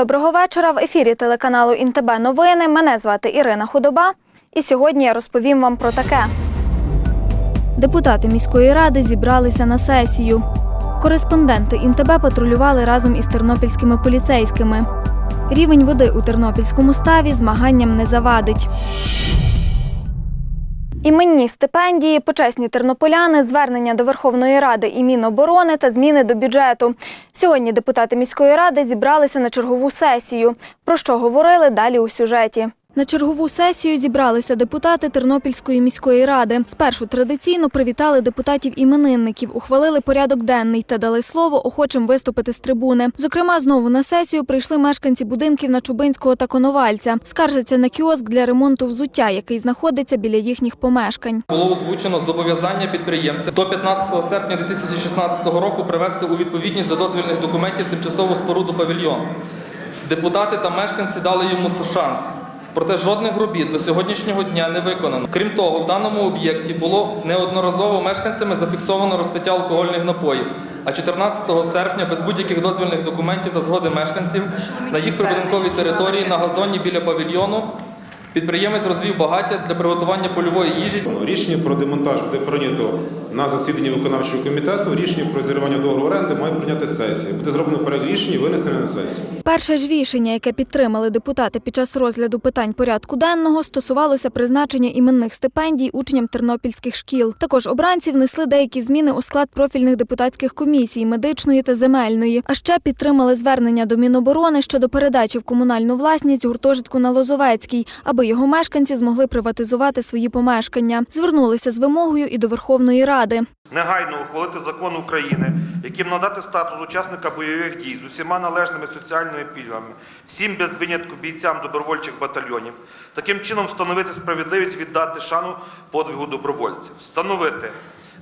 Доброго вечора. В ефірі телеканалу Інтебе новини. Мене звати Ірина Худоба. І сьогодні я розповім вам про таке. Депутати міської ради зібралися на сесію. Кореспонденти Інтебе патрулювали разом із тернопільськими поліцейськими. Рівень води у тернопільському ставі змаганням не завадить. Іменні стипендії, почесні тернополяни, звернення до Верховної Ради і Міноборони та зміни до бюджету. Сьогодні депутати міської ради зібралися на чергову сесію. Про що говорили далі у сюжеті. На чергову сесію зібралися депутати Тернопільської міської ради. Спершу традиційно привітали депутатів-іменинників, ухвалили порядок денний та дали слово охочим виступити з трибуни. Зокрема, знову на сесію прийшли мешканці будинків на Чубинського та Коновальця. Скаржаться на кіоск для ремонту взуття, який знаходиться біля їхніх помешкань. Було озвучено зобов'язання підприємця до 15 серпня 2016 року привести у відповідність до дозвільних документів тимчасову споруду павільйон. Депутати та мешканці дали йому шанс. Проте жодних робіт до сьогоднішнього дня не виконано. Крім того, в даному об'єкті було неодноразово мешканцями зафіксовано розпиття алкогольних напоїв. А 14 серпня без будь-яких дозвільних документів та згоди мешканців на їх прибудинковій території на газоні біля павільйону підприємець розвів багаття для приготування польової їжі Рішення про демонтаж буде прийнято на засіданні виконавчого комітету. Рішення про зірвання договору оренди має прийняти сесія. Буде зроблено перелік рішень і винесено на сесію. Перше ж рішення, яке підтримали депутати під час розгляду питань порядку денного, стосувалося призначення іменних стипендій учням тернопільських шкіл. Також обранці внесли деякі зміни у склад профільних депутатських комісій медичної та земельної. А ще підтримали звернення до Міноборони щодо передачі в комунальну власність гуртожитку на Лозовецькій, аби його мешканці змогли приватизувати свої помешкання. Звернулися з вимогою і до Верховної Ради. негайно ухвалити закон України, яким надати статус учасника бойових дій з усіма належними соціальними пільгами, всім без винятку бійцям добровольчих батальйонів, таким чином встановити справедливість віддати шану подвигу добровольців, встановити.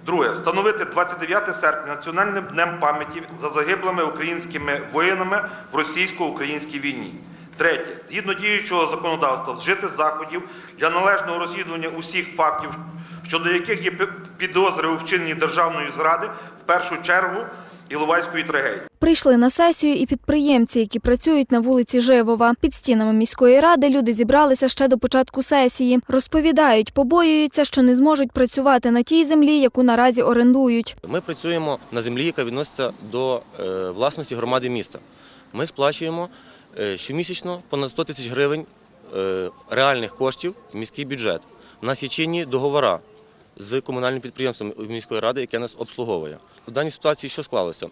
Друге, встановити 29 серпня національним днем пам'яті за загиблими українськими воїнами в російсько-українській війні. Третє, згідно діючого законодавства, вжити заходів для належного розслідування усіх фактів, щодо яких є підозри у вчиненні державної зради, в першу чергу Іловайської трагедії. Прийшли на сесію і підприємці, які працюють на вулиці Живова. Під стінами міської ради люди зібралися ще до початку сесії. Розповідають, побоюються, що не зможуть працювати на тій землі, яку наразі орендують. Ми працюємо на землі, яка відноситься до е, власності громади міста. Ми сплачуємо щомісячно понад 100 тисяч гривень е, реальних коштів в міський бюджет. У нас є чинні договори з комунальним підприємством міської ради, яке нас обслуговує. У даній ситуації що склалося?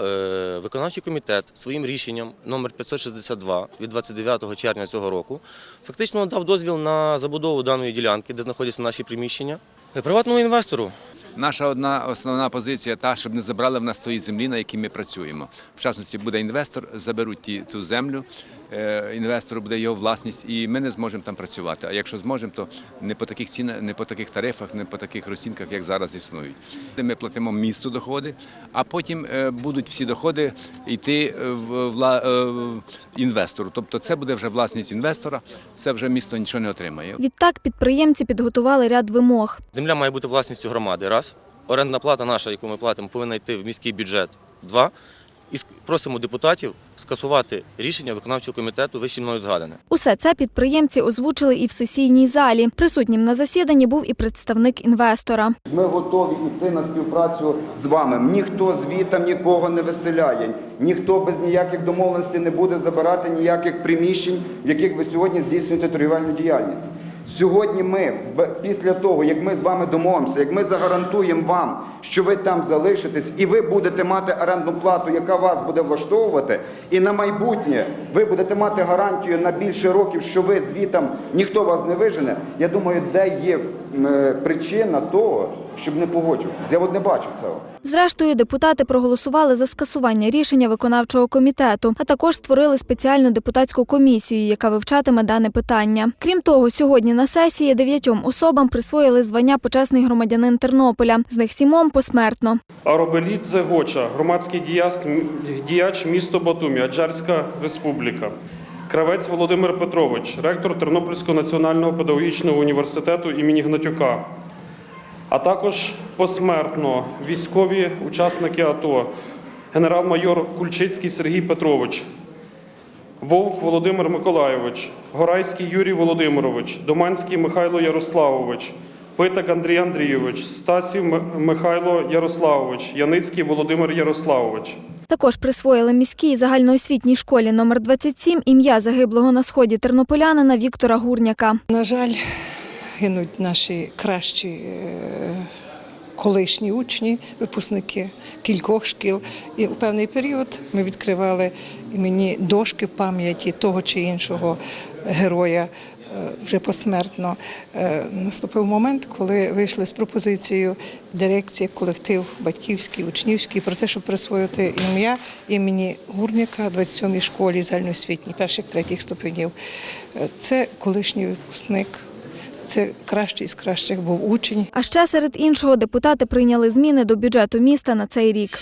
Е, Виконавчий комітет своїм рішенням номер 562 від 29 червня цього року фактично дав дозвіл на забудову даної ділянки, де знаходяться наші приміщення, е, приватному інвестору. Наша одна основна позиція та, щоб не забрали в нас тої землі, на якій ми працюємо. В частності буде інвестор, заберуть ті, ту землю, е, інвестору буде його власність, і ми не зможемо там працювати. А якщо зможемо, то не по таких цінах, не по таких тарифах, не по таких розцінках, як зараз існують. Ми платимо місту доходи, а потім е, будуть всі доходи йти е, в в інвестору. Тобто це буде вже власність інвестора, це вже місто нічого не отримає. Відтак підприємці підготували ряд вимог. Земля має бути власністю громади. Раз. Орендна плата наша, яку ми платимо, повинна йти в міський бюджет. Два. І просимо депутатів скасувати рішення виконавчого комітету, вище мною згадане. Усе це підприємці озвучили і в сесійній залі. Присутнім на засіданні був і представник інвестора. Ми готові йти на співпрацю з вами. Ніхто звітом нікого не виселяє, ніхто без ніяких домовленостей не буде забирати ніяких приміщень, в яких ви сьогодні здійснюєте торгівельну діяльність. Сьогодні ми, після того, як ми з вами домовимося, як ми загарантуємо вам, що ви там залишитесь і ви будете мати орендну плату, яка вас буде влаштовувати, і на майбутнє ви будете мати гарантію на більше років, що ви звітом ніхто вас не вижене. Я думаю, де є е, причина того, щоб не погоджуватися. Я от не бачу цього. Зрештою, депутати проголосували за скасування рішення виконавчого комітету, а також створили спеціальну депутатську комісію, яка вивчатиме дане питання. Крім того, сьогодні на сесії дев'ятьом особам присвоїли звання почесний громадянин Тернополя. З них сімом посмертно. Аробелідзе Гоча, громадський діяч, місто Батумі, Аджарська республіка. Кравець Володимир Петрович, ректор Тернопільського національного педагогічного університету імені Гнатюка. А також посмертно військові учасники АТО, генерал-майор Кульчицький Сергій Петрович, Вовк Володимир Миколайович, Горайський Юрій Володимирович, Доманський Михайло Ярославович, Питак Андрій Андрійович, Стасів Михайло Ярославович, Яницький Володимир Ярославович. Також присвоїли міській загальноосвітній школі номер 27 ім'я загиблого на сході тернополянина Віктора Гурняка. На жаль, гинуть наші кращі е, колишні учні, випускники кількох шкіл. І у певний період ми відкривали імені дошки пам'яті того чи іншого героя. Вже посмертно Е, наступив момент, коли вийшли з пропозицією дирекція, колектив батьківський, учнівський про те, щоб присвоїти ім'я імені Гурняка 27-й школі загальноосвітній, перших третіх ступенів. Е, Це колишній випускник, це кращий з кращих був учень. А ще серед іншого депутати прийняли зміни до бюджету міста на цей рік.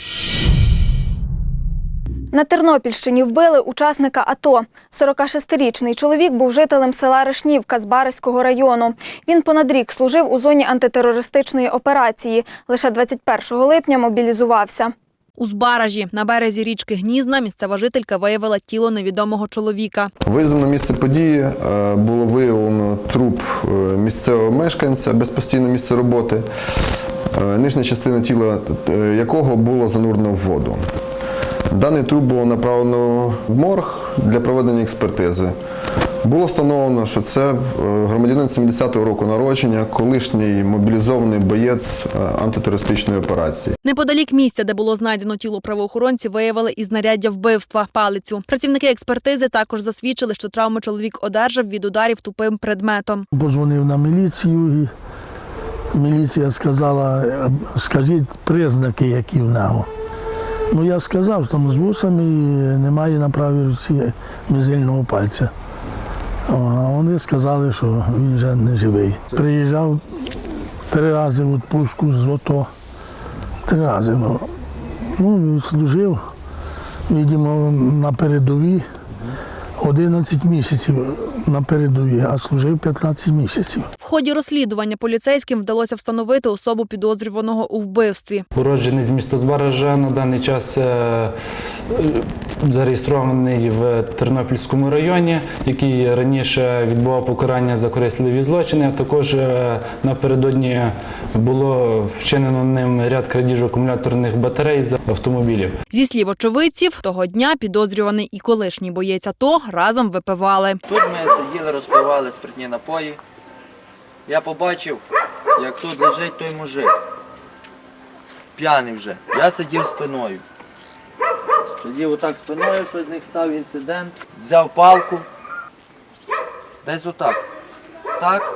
На Тернопільщині вбили учасника АТО. 46-річний чоловік був жителем села Ришнівка з Бариського району. Він понад рік служив у зоні антитерористичної операції. Лише 21 липня мобілізувався. У Збаражі на березі річки Гнізна місцева жителька виявила тіло невідомого чоловіка. На місце події е, було виявлено труп е, місцевого мешканця без постійного місця роботи, е, нижня частина тіла якого було занурено в воду. Даний труп було направлено в морг для проведення експертизи. Було встановлено, що це е, громадянин 70-го року народження, колишній мобілізований боєць е, антитерористичної операції. Неподалік місця, де було знайдено тіло правоохоронці, виявили і знаряддя вбивства палицю. Працівники експертизи також засвідчили, що травми чоловік одержав від ударів тупим предметом. Позвонив на міліцію і міліція сказала, е, скажіть признаки, які в нього. Ну я сказав, там з вусами немає на правій руці мізильного пальця. А вони сказали, що він вже не живий. Приїжджав три рази в відпустку з ОТО. Три рази. Ну, ну служив, видимо, на передовій. 11 місяців на передовій, а служив 15 місяців. В ході розслідування поліцейським вдалося встановити особу підозрюваного у вбивстві. Уроджений з міста Збаража на даний час е, е, зареєстрований в Тернопільському районі, який раніше відбував покарання за корисливі злочини. Також е, напередодні було вчинено ним ряд крадіжок акумуляторних батарей з автомобілів. Зі слів очевидців, того дня підозрюваний і колишній боєць АТО разом випивали. Тут ми сиділи, розпивали спиртні напої. Я побачив, як тут лежить той мужик. П'яний вже. Я сидів спиною. Сидів отак спиною, щось з них став інцидент. Взяв палку. Десь отак. Так.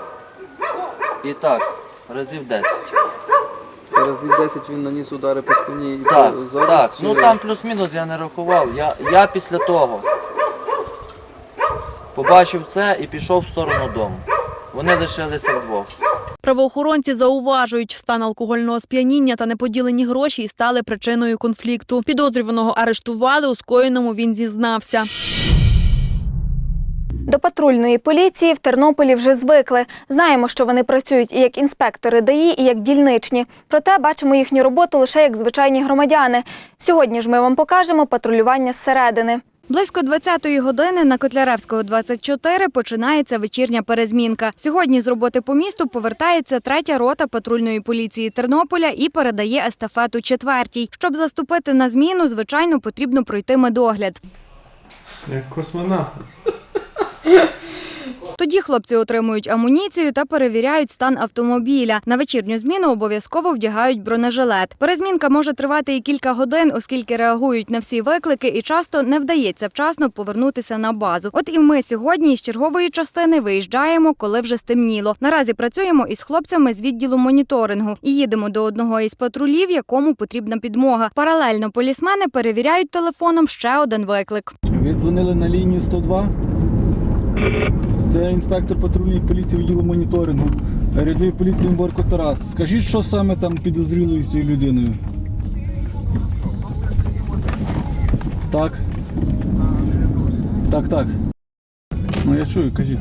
І так. Разів 10. Разів 10 він наніс удари по спині. Так, так. Ну там плюс-мінус я не рахував. Я, я після того побачив це і пішов в сторону дому. Вони лишилися вдвох. Правоохоронці зауважують, стан алкогольного сп'яніння та неподілені гроші і стали причиною конфлікту. Підозрюваного арештували, у скоєному він зізнався. До патрульної поліції в Тернополі вже звикли. Знаємо, що вони працюють і як інспектори ДАІ, і як дільничні. Проте бачимо їхню роботу лише як звичайні громадяни. Сьогодні ж ми вам покажемо патрулювання зсередини. Близько 20-ї години на Котляревського 24 починається вечірня перезмінка. Сьогодні з роботи по місту повертається третя рота патрульної поліції Тернополя і передає естафету четвертій. Щоб заступити на зміну, звичайно, потрібно пройти медогляд. Як космонавт. Тоді хлопці отримують амуніцію та перевіряють стан автомобіля. На вечірню зміну обов'язково вдягають бронежилет. Перезмінка може тривати і кілька годин, оскільки реагують на всі виклики і часто не вдається вчасно повернутися на базу. От і ми сьогодні з чергової частини виїжджаємо, коли вже стемніло. Наразі працюємо із хлопцями з відділу моніторингу і їдемо до одного із патрулів, якому потрібна підмога. Паралельно полісмени перевіряють телефоном ще один виклик. Ви дзвонили на лінію 102. Це інспектор патрульної поліції відділу моніторингу. Рядовий поліції Борко Тарас. Скажіть, що саме там підозрілою цією людиною? Так. Так, так. Ну я чую, кажіть.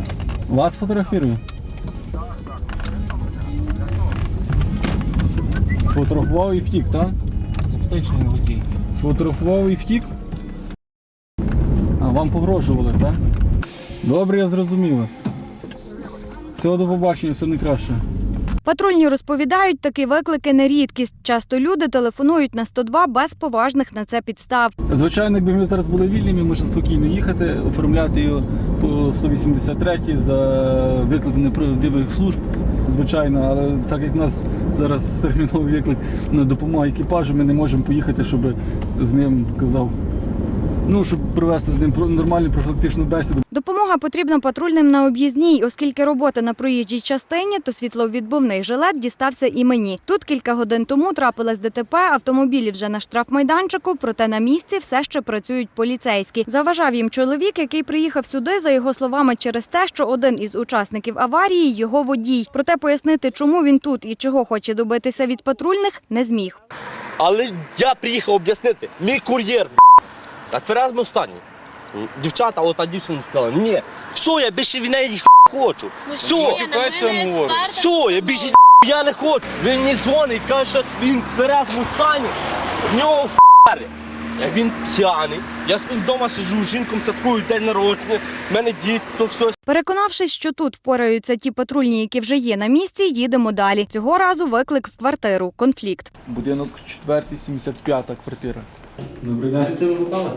Вас фотографірую? Сфотографував і втік, так? Що водій. Сфотографував і втік? А Вам погрожували, так? Добре, я зрозумів вас. Всього до побачення, все найкраще. Патрульні розповідають, такі виклики не рідкість. Часто люди телефонують на 102 без поважних на це підстав. Звичайно, якби ми зараз були вільні, ми можемо спокійно їхати, оформляти його по 183 за виклик неправдивих служб. Звичайно, але так як в нас зараз терміновий виклик на допомогу екіпажу, ми не можемо поїхати, щоб з ним казав. Ну, щоб провести з ним про- нормальну профілактичну бесіду. Допомога потрібна патрульним на об'їзній, оскільки робота на проїжджій частині, то світловідбивний жилет дістався і мені. Тут кілька годин тому трапилось ДТП, автомобілі вже на штрафмайданчику, проте на місці все ще працюють поліцейські. Заважав їм чоловік, який приїхав сюди, за його словами, через те, що один із учасників аварії його водій. Проте пояснити, чому він тут і чого хоче добитися від патрульних, не зміг. Але я приїхав об'яснити, мій кур'єр, на тверезому стані. Дівчата, ота дівчина сказала, ні, все, я більше в неї х- хочу. Все, все, я більше я не хочу. Він мені дзвонить, каже, що він в тверезому стані, в нього фари. Як він п'яний, я вдома сиджу, з жінком святкую день народження, в мене діти, то все. Переконавшись, що тут впораються ті патрульні, які вже є на місці, їдемо далі. Цього разу виклик в квартиру. Конфлікт. Будинок 4, 75 квартира. Добрий день. Це ви викликали?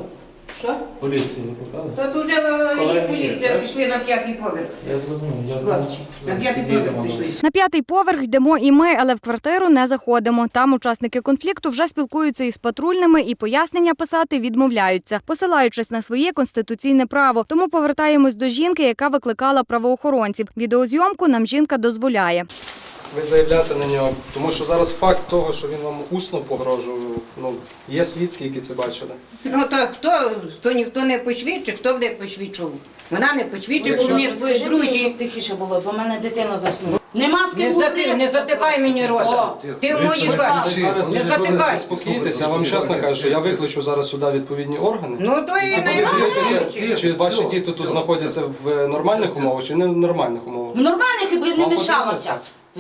Що? Поліцію викликали? Тут вже Колеги поліція пішли на п'ятий поверх. Я зрозумів. Я Хлопці, на п'ятий поверх пішли. На п'ятий поверх йдемо і ми, але в квартиру не заходимо. Там учасники конфлікту вже спілкуються із патрульними і пояснення писати відмовляються, посилаючись на своє конституційне право. Тому повертаємось до жінки, яка викликала правоохоронців. Відеозйомку нам жінка дозволяє. Ви заявляєте на нього, тому що зараз факт того, що він вам усно погрожував, ну є свідки, які це бачили. Ну то хто, то ніхто не посвідчив, хто буде посвідчив? Вона не посвідчив, мені твої друзі. щоб тихіше було, бо в мене дитина заснула. Нема з Не, ким зати, говорити. не затикай мені рота. Ти в моїй хаті. Не затикай. заспокійтеся, я вам чесно кажу, я викличу зараз сюди відповідні органи. Ну то і не чи ваші діти тут знаходяться в нормальних умовах чи не в нормальних умовах. В нормальних би не мішалося.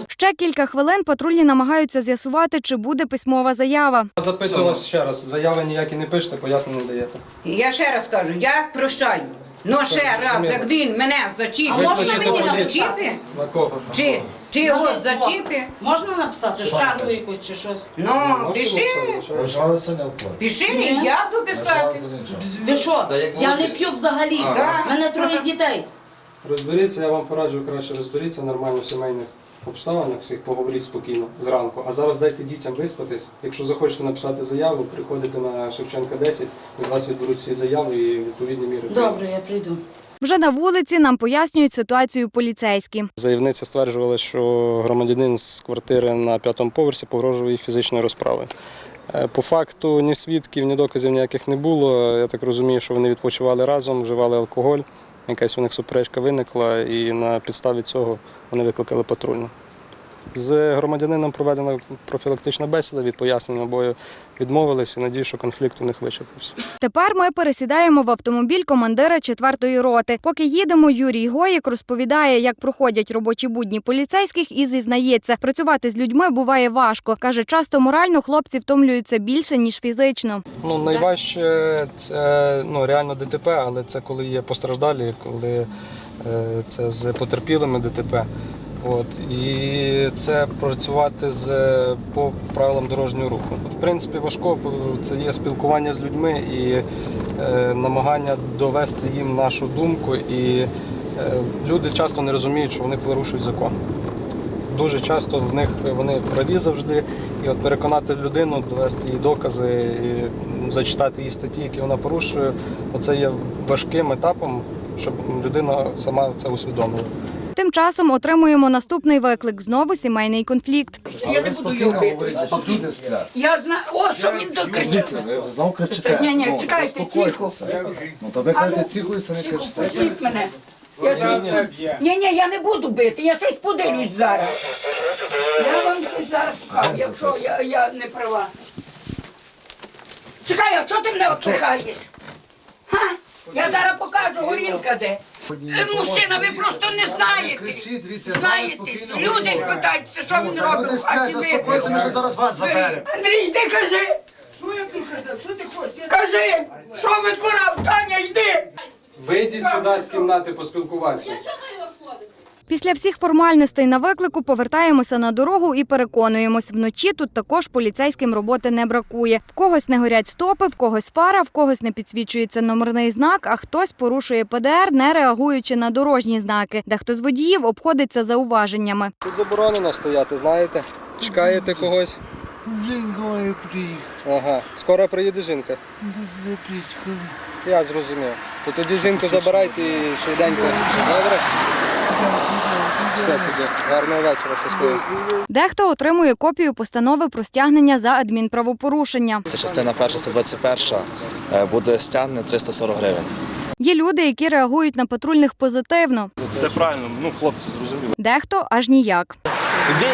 Ще кілька хвилин патрульні намагаються з'ясувати, чи буде письмова заява. Запитую вас ще раз, заяви ніякі не пишете, пояснень не даєте. Я ще раз кажу, я прощаю. Ну ще раз, як він мене зачіпить, А можна мені зачіпи? На кого? Чи, чи його зачіпи? Можна написати скаргу якусь чи щось? Ну, пиши, пиши, і я буду писати. Ви що? Я не п'ю взагалі. У мене троє дітей. Розберіться, я вам пораджу краще розберіться нормально в сімейних обставинах, всіх поговоріть спокійно зранку. А зараз дайте дітям виспатись. Якщо захочете написати заяву, приходите на Шевченка 10, від вас відберуть всі заяви і відповідні міри. Добре, я прийду. Вже на вулиці нам пояснюють ситуацію поліцейські. Заявниця стверджувала, що громадянин з квартири на п'ятому поверсі погрожував їй фізичною розправою. Е, По факту ні свідків, ні доказів ніяких не було. Я так розумію, що вони відпочивали разом, вживали алкоголь. Якась у них суперечка виникла, і на підставі цього вони викликали патрульну. З громадянином проведена профілактична бесіда від пояснень обоє відмовилися. Надію, що конфлікт у них вичерпався. Тепер ми пересідаємо в автомобіль командира 4-ї роти. Поки їдемо, Юрій Гоїк розповідає, як проходять робочі будні поліцейських і зізнається, працювати з людьми буває важко. Каже, часто морально хлопці втомлюються більше ніж фізично. Ну, найважче це ну, реально ДТП, але це коли є постраждалі, коли е, це з потерпілими ДТП. От, і це працювати з, по правилам дорожнього руху. В принципі, важко це є спілкування з людьми і е, намагання довести їм нашу думку. І е, люди часто не розуміють, що вони порушують закон. Дуже часто в них вони праві завжди, і от переконати людину, довести їй докази, і зачитати її статті, які вона порушує, оце є важким етапом, щоб людина сама це усвідомила. Тим часом отримуємо наступний виклик. Знову сімейний конфлікт. Я не буду його бити. Я знаю, о, що він докричав. Ви знову кричите. Ні, ні, Ну, чекайте, заспокойтеся. Ну, то ви кажете ціху і самі кричите. Пустіть мене. Ні, ні, я не буду бити, я щось подивлюсь зараз. Я вам щось зараз покажу, якщо я, я не права. Чекай, а що ти мене отпихаєш? Я зараз покажу, горілка де. Мужчина, ви просто не знаєте. Знаєте, люди спитаються, що він робить. Люди в хаті, заспокоїться, ми ж зараз вас заберемо. Андрій, йди кажи. Що я тут казав? Що ти хочеш? Кажи, що витворав, Таня, йди. Вийдіть сюди з кімнати, поспілкуватися. Після всіх формальностей на виклику повертаємося на дорогу і переконуємось, вночі тут також поліцейським роботи не бракує. В когось не горять стопи, в когось фара, в когось не підсвічується номерний знак, а хтось порушує ПДР, не реагуючи на дорожні знаки. Дехто з водіїв обходиться зауваженнями. Тут заборонено стояти, знаєте? Чекаєте когось? Жінка має приїхати. Ага. Скоро приїде жінка. Я зрозумів. То тоді жінку забирайте і швиденько. Добре? Все тоді. Гарного вечора, щасливо. Дехто отримує копію постанови про стягнення за адмінправопорушення. Це частина перша 121, е, буде стягнення 340 гривень. Є люди, які реагують на патрульних позитивно, Все правильно, ну хлопці, зрозуміли. дехто аж ніяк. Нахуй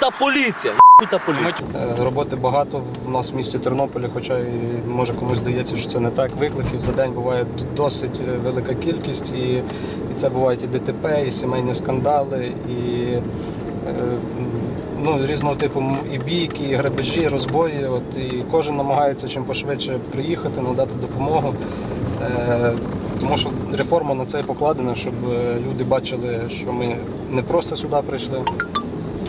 та поліція, та. Е, Роботи багато в нас в місті Тернополі, хоча і може комусь здається, що це не так. Викликів за день буває досить е, велика кількість, і, і це бувають і ДТП, і сімейні скандали, і е, ну, різного типу і бійки, і грабежі, і розбої. От, і кожен намагається чим пошвидше приїхати, надати допомогу. Тому що реформа на це покладена, щоб люди бачили, що ми не просто сюди прийшли,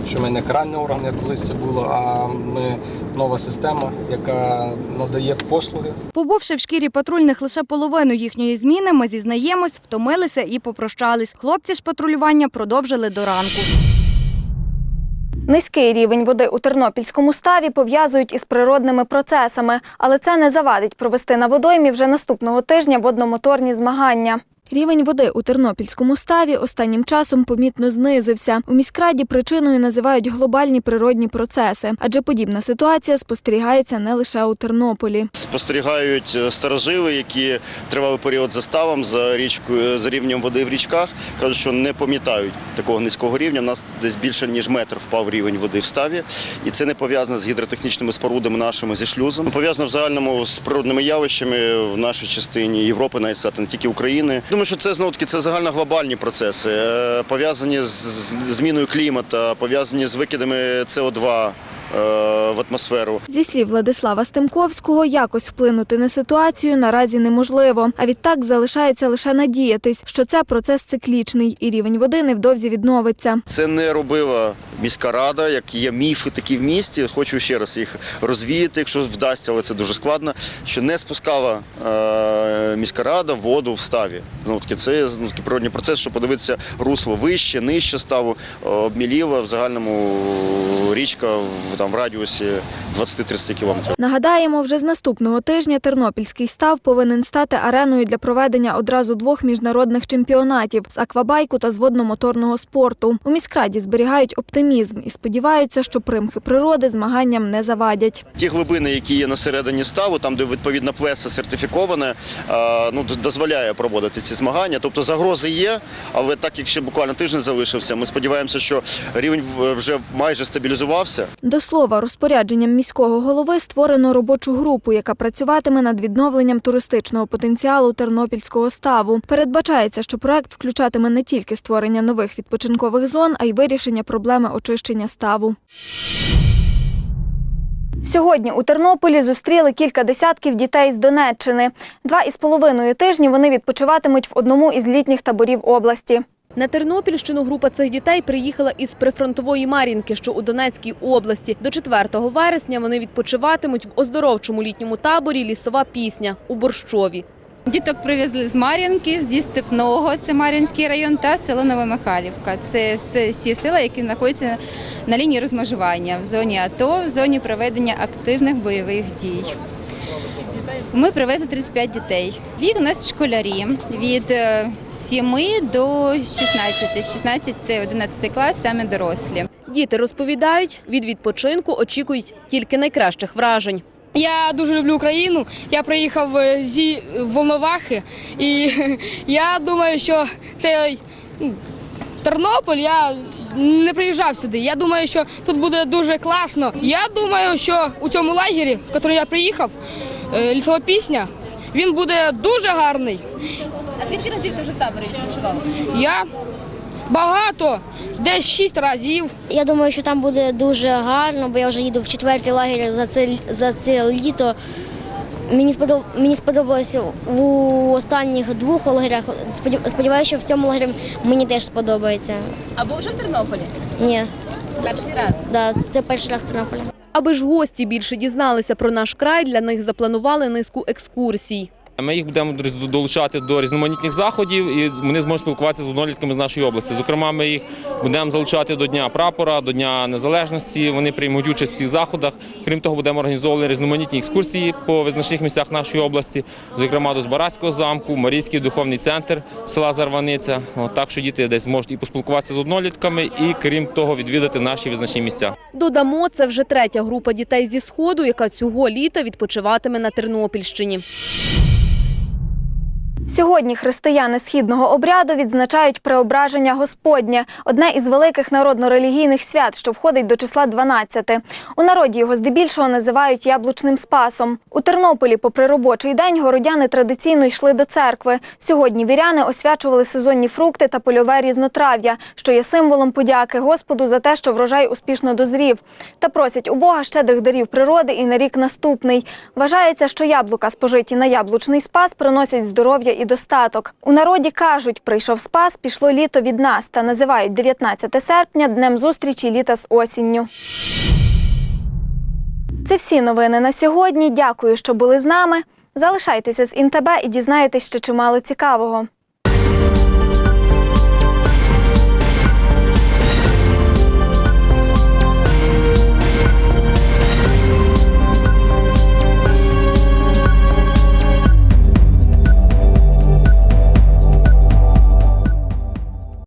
що ми не каральний орган, як колись це було, а ми нова система, яка надає послуги. Побувши в шкірі патрульних лише половину їхньої зміни, ми зізнаємось, втомилися і попрощались. Хлопці ж патрулювання продовжили до ранку. Низький рівень води у Тернопільському ставі пов'язують із природними процесами, але це не завадить провести на водоймі вже наступного тижня водномоторні змагання. Рівень води у Тернопільському ставі останнім часом помітно знизився. У міськраді причиною називають глобальні природні процеси, адже подібна ситуація спостерігається не лише у Тернополі. Спостерігають е, старожили, які тривалий період за ставом, за річкою, за рівнем води в річках. Кажуть, що не пам'ятають такого низького рівня. У нас десь більше ніж метр впав рівень води в ставі, і це не пов'язано з гідротехнічними спорудами нашими зі шлюзом. Пов'язано в загальному з природними явищами в нашій частині Європи, навіть тільки України. Думаю, що це знову таки це загальноглобальні процеси, е, пов'язані з зміною клімату, пов'язані з викидами СО2. е, в атмосферу. Зі слів Владислава Стемковського, якось вплинути на ситуацію наразі неможливо. А відтак залишається лише надіятись, що це процес циклічний і рівень води невдовзі відновиться. Це не робила міська рада, як є міфи такі в місті. Хочу ще раз їх розвіяти, якщо вдасться, але це дуже складно. Що не спускала е, міська рада воду в ставі. Ну таки це ну, такий природний процес, щоб подивитися русло вище, нижче ставу, е, обміліла в загальному річка в там в радіусі 20-30 кілометрів. Нагадаємо, вже з наступного тижня Тернопільський став повинен стати ареною для проведення одразу двох міжнародних чемпіонатів з аквабайку та з водномоторного спорту. У міськраді зберігають оптимізм і сподіваються, що примхи природи змаганням не завадять. Ті глибини, які є на середині ставу, там де відповідна плеса сертифікована, ну дозволяє проводити ці змагання. Тобто загрози є, але так як ще буквально тиждень залишився, ми сподіваємося, що рівень е, вже майже стабілізувався. До слова, розпорядженням міського голови створено робочу групу, яка працюватиме над відновленням туристичного потенціалу Тернопільського ставу. Передбачається, що проект включатиме не тільки створення нових відпочинкових зон, а й вирішення проблеми очищення ставу. Сьогодні у Тернополі зустріли кілька десятків дітей з Донеччини. Два із половиною тижні вони відпочиватимуть в одному із літніх таборів області. На Тернопільщину група цих дітей приїхала із прифронтової Мар'їнки, що у Донецькій області. До 4 вересня вони відпочиватимуть в оздоровчому літньому таборі Лісова пісня у Борщові. Діток привезли з Мар'їнки, зі Степного, це Мар'їнський район, та село Новомихайлівка. Це всі села, які знаходяться на лінії розмежування в зоні АТО, в зоні проведення активних бойових дій. Ми привезли 35 дітей. Вік у нас школярі від е, 7 до 16. 16 – це 11 клас, саме дорослі. Діти розповідають, від відпочинку очікують тільки найкращих вражень. Я дуже люблю Україну. Я приїхав е, зі Волновахи, і я думаю, що цей ну, Тернопіль я не приїжджав сюди. Я думаю, що тут буде дуже класно. Я думаю, що у цьому лагері, в який я приїхав, е, лісова пісня, він буде дуже гарний. А скільки разів ти вже в таборі відпочивав? Я багато, десь шість разів. Я думаю, що там буде дуже гарно, бо я вже їду в четвертий лагерь за це, за це літо. Мені сподоб... мені сподобалося у останніх двох лагерях. Сподіваюся, що в цьому лагері мені теж сподобається. А був вже в Тернополі? Ні, Перший раз. да, це перший раз в Тернополі. Аби ж гості більше дізналися про наш край, для них запланували низку екскурсій. Ми їх будемо долучати до різноманітних заходів, і вони зможуть спілкуватися з однолітками з нашої області. Зокрема, ми їх будемо залучати до Дня прапора, до Дня Незалежності. Вони приймуть участь в цих заходах. Крім того, будемо організовувати різноманітні екскурсії по визначних місцях нашої області, зокрема до Збаразького замку, Марійський духовний центр села Зарваниця. От, так що діти десь зможуть і поспілкуватися з однолітками, і крім того, відвідати наші визначні місця. Додамо, це вже третя група дітей зі сходу, яка цього літа відпочиватиме на Тернопільщині. Сьогодні християни східного обряду відзначають преображення Господнє – одне із великих народно-релігійних свят, що входить до числа 12. У народі його здебільшого називають яблучним спасом. У Тернополі, попри робочий день, городяни традиційно йшли до церкви. Сьогодні віряни освячували сезонні фрукти та польове різнотрав'я, що є символом подяки Господу за те, що врожай успішно дозрів. Та просять у Бога щедрих дарів природи і на рік наступний. Вважається, що яблука, спожиті на яблучний спас, приносять здоров'я достаток. У народі кажуть, прийшов спас, пішло літо від нас та називають 19 серпня днем зустрічі літа з осінню. Це всі новини на сьогодні. Дякую, що були з нами. Залишайтеся з Інтебе і дізнаєтесь ще чимало цікавого.